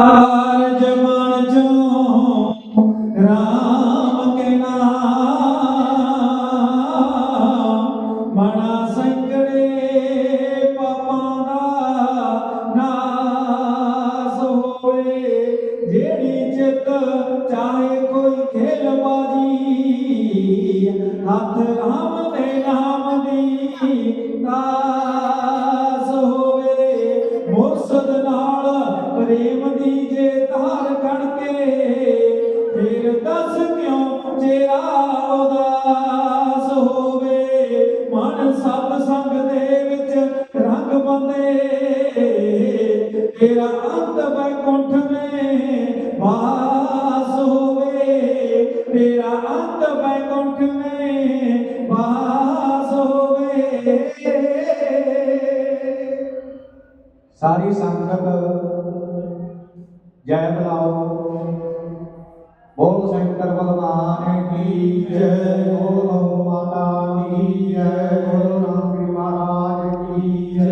আর ਵਾਸ ਹੋਵੇ ਤੇਰਾ ਅੰਤ ਬੈਕੁੰਠ ਮੇ ਵਾਸ ਹੋਵੇ। ਸਾਰੀ ਸੰਗਤ, ਜੈ ਬੁਲਾਓ ਬੋਲ ਸ਼ੰਕਰ ਭਗਵਾਨ ਕੀ ਜੈ? ਬੋਲ ਗਊ ਮਾਤਾ ਕੀ ਜੈ? ਬੋਲ ਰਾਮਜੀ ਮਹਾਰਾਜ ਕੀ ਜੈ?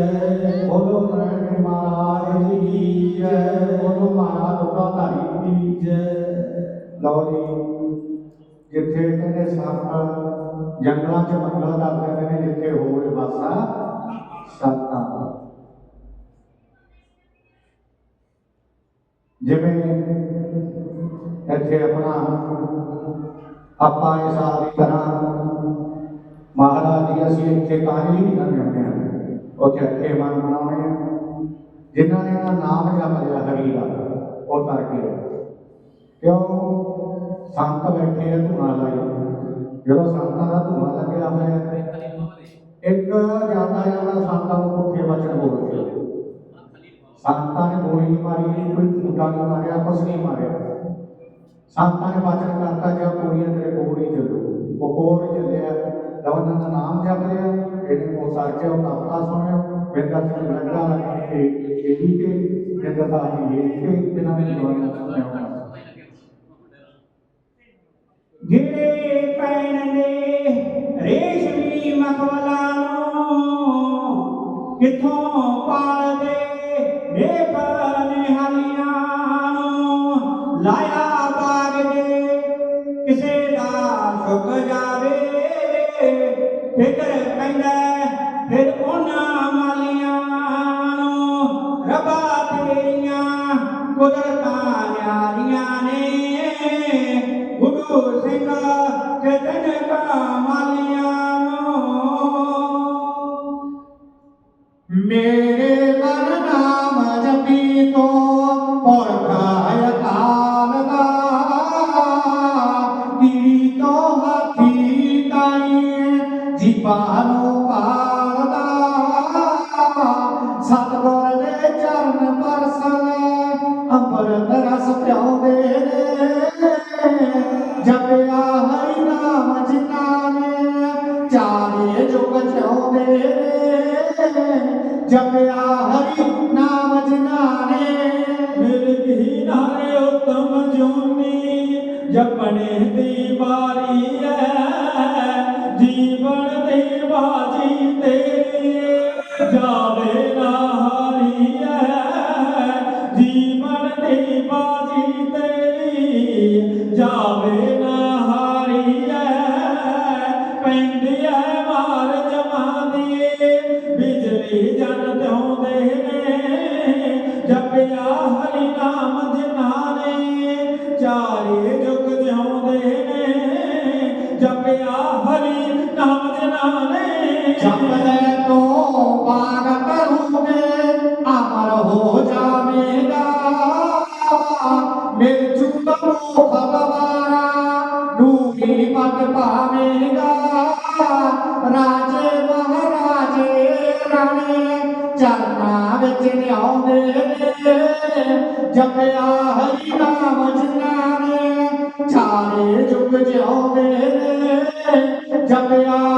ਬੋਲੋ ਨਰੈਣ ਮਹਾਰਾਜ ਜੀ ਕੀ ਜੈ? ਬੋਲੋ ਮਹਾਰਾਜ ਦੁਕਾਧਾਰੀ ਕੀ ਲਓ ਜੀ ਜਿੱਥੇ ਕਹਿੰਦੇ ਸੰਤ ਜੰਗਲਾਂ 'ਚ ਮੰਗਲ ਕਰਦੇ ਨੇ ਜਿੱਥੇ ਹੋਵੇ ਵਾਸਾ ਸੰਤਾਂ ਦਾ ਜਿਵੇਂ ਇੱਥੇ ਆਪਣਾ ਆਪਾਂ ਇਸ ਸਾਲ ਦੀ ਤਰ੍ਹਾਂ ਮਹਾਰਾਜ ਜੀ ਅਸੀਂ ਇੱਥੇ ਕਾਹਲੀ ਨਹੀਂ ਕਰਨੇ ਹਾਂ ਉੱਥੇ ਇੱਥੇ ਮਨ ਮਨਾਉਣੇ ਆ ਜਿਨ੍ਹਾਂ ਨੇ ਨਾ ਨਾਮ ਜਪ ਲਿਆ ਹਰੀ ਦਾ ਉਹ ਤਰ ਕੇ ਕਿਉਂ ਸੰਤ ਬੈਠੇ ਆ ਧੂਣਾ ਲਾਈ। ਜਦੋਂ ਸੰਤਾਂ ਦਾ ਧੂਣਾ ਲੱਗਿਆ ਹੋਇਆ ਹੈ, ਇੱਕ ਜਾਂਦਾ ਜਾਂਦਾ ਸੰਤਾਂ ਨੂੰ ਪੁੱਠੇ ਵਚਨ ਬੋਲਦੇ ਸੰਤਾਂ ਨੇ ਗੋਲੀ ਨਹੀਂ ਮਾਰੀ ਕੋਈ ਝੂਠਾ ਨਹੀਂ ਮਾਰਿਆ ਕੁਛ ਨਹੀਂ ਮਾਰਿਆ। ਸੰਤਾਂ ਨੇ ਵਚਨ ਕਰਤਾ ਜੇ ਕੋੜੀਆਂ ਤੇਰੇ ਕੋਲ ਹੀ ਚੱਲੋ। ਉਹ ਕੋਲ ਹੀ ਚੱਲਿਆ। ਤਾਂ ਦਾ ਨਾਮ ਜਪ ਲਿਆ ਇਹਨੇ ਕੋ ਸਰਚਿਆ ਉਹ ਕਪਤਾ ਸੁਣਿਆ ਵੇਦਾ ਤੇ ਲੱਗਾ ਕਿ ਇਹ ਵੀ ਕਿ ਜਿੰਦਾ ਇਹ ਕਿ ਬਿਨਾਂ ਵੀ ਜਵਾਨ ਸੁਣਿਆ ਕਿੱਥੋਂ ਪਾਲਦੇ? ਬੇਪਰ ਨਿਹਾਲੀਆਂ ਨੂੰ ਲਾਇਆ ਬਾਗ ਦੇ ਕਿਸੇ ਦਾ ਸੁੱਕ ਜਾਵੇ, ਫਿਕਰ ਪੈਂਦਾ ਫਿਰ ਉਹਨਾਂ ਮਾਲੀਆਂ ਨੂੰ। ਰੱਬਾ ਤੇਰੀਆਂ ਕੁਦਰਤਾਂ ਨਿਆਰੀਆਂ ਨੇ। ਗੁਰੂ ਸਿੰਘ ਚਤਨ ਜਪਿਆ ਹਰੀ ਨਾਮ ਜਿਨ੍ਹਾਂ ਚਾਰੇ ਜੁਗ ਜਿਉਂਦੇ ਨੇ ਜਪਿਆ ਹਰੀ ਨਾਮ ਜਿਨ੍ਹਾਂ ਨੇ, ਮਿਲ ਹੀ ਨਾਰੇ ਉਤਮ ਜੋਨੀ। ਜਪਣੇ ਦੀ ਵਾਰੀ ਹੈ ਜਪਿਆ ਹਰੀ ਨਾਮ ਜਿਨ੍ਹਾਂ ਨੇ ਚਾਰੇ ਜੁਗ ਜਿਉਂਦੇ Siapa?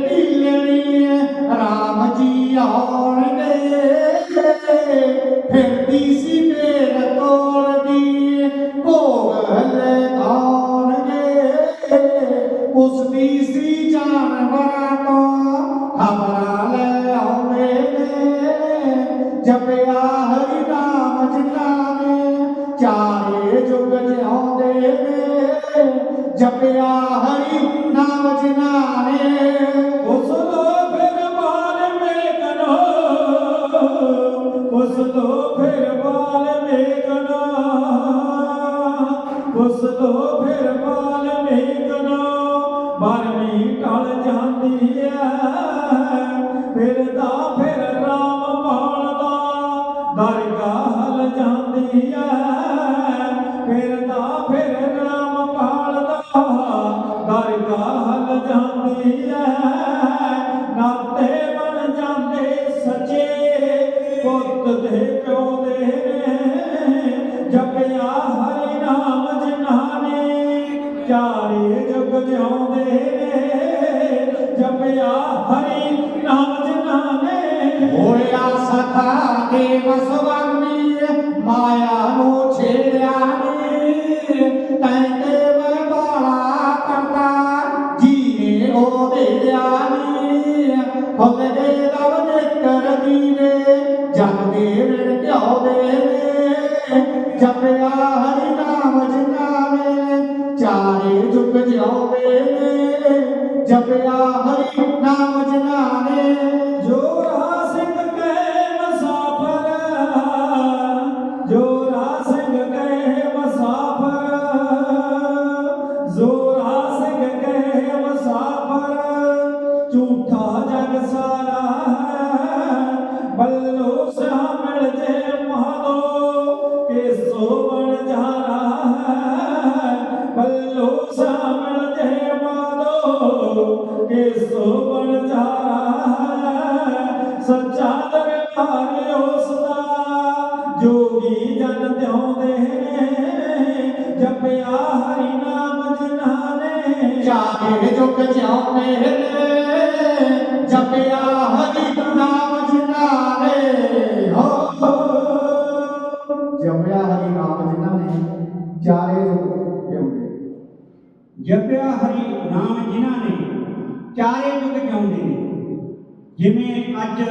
ਜਾਂਦੀ ਫਿਰਦਾ ਫਿਰ ਰਾਮ ਭਾਲਦਾ ਦਰਗਾਹ ਹਲ ਜਾਂਦੀ ਐ। ਨਾਤੇ ਬਣ ਜਾਂਦੇ ਸੱਚੇ। ਪੁੱਤ ਦੇ ਪਿਓ ਦੇ ਜਪਿਆ ਹਰੀ ਨਾਮ ਜਿਨ੍ਹਾਂ ਨੇ ਚਾਰੇ ਜੁਗ ਜਿਉਂਦੇ ਨੇ। ਜਪਿਆ ਹਰੀ ਨਾਮ ਜਿਨ੍ਹਾਂ ਨੇ ਹੋਇਆ ਸਖਾ ਦੇ ਵਸਵਾਮੀ হবে। ਦਰਬਾਰ ਉਸ ਦਾ ਜੋਗੀ ਜਨ ਤਿਉਂਦੇ ਨੇ ਜਪਿਆ ਹਰੀ ਨਾਮ ਜਿਨ੍ਹਾਂ ਨੇ ਚਾਰੇ ਜੁਗ ਜਿਉਂਦੇ ਨੇ ਜਪਿਆ ਹਰੀ ਨਾਮ ਜਿਨ੍ਹਾਂ ਨੇ ਹੋ ਜਪਿਆ ਹਰੀ ਨਾਮ ਜਿਨ੍ਹਾਂ ਨੇ ਚਾਰੇ ਜੁਗ ਜਿਉਂਦੇ ਜਪਿਆ ਹਰੀ ਨਾਮ ਜਿਨ੍ਹਾਂ ਨੇ ਚਾਰੇ ਜੁਗ ਜਿਉਂਦੇ ਨੇ ਜਿਵੇਂ ਅੱਜ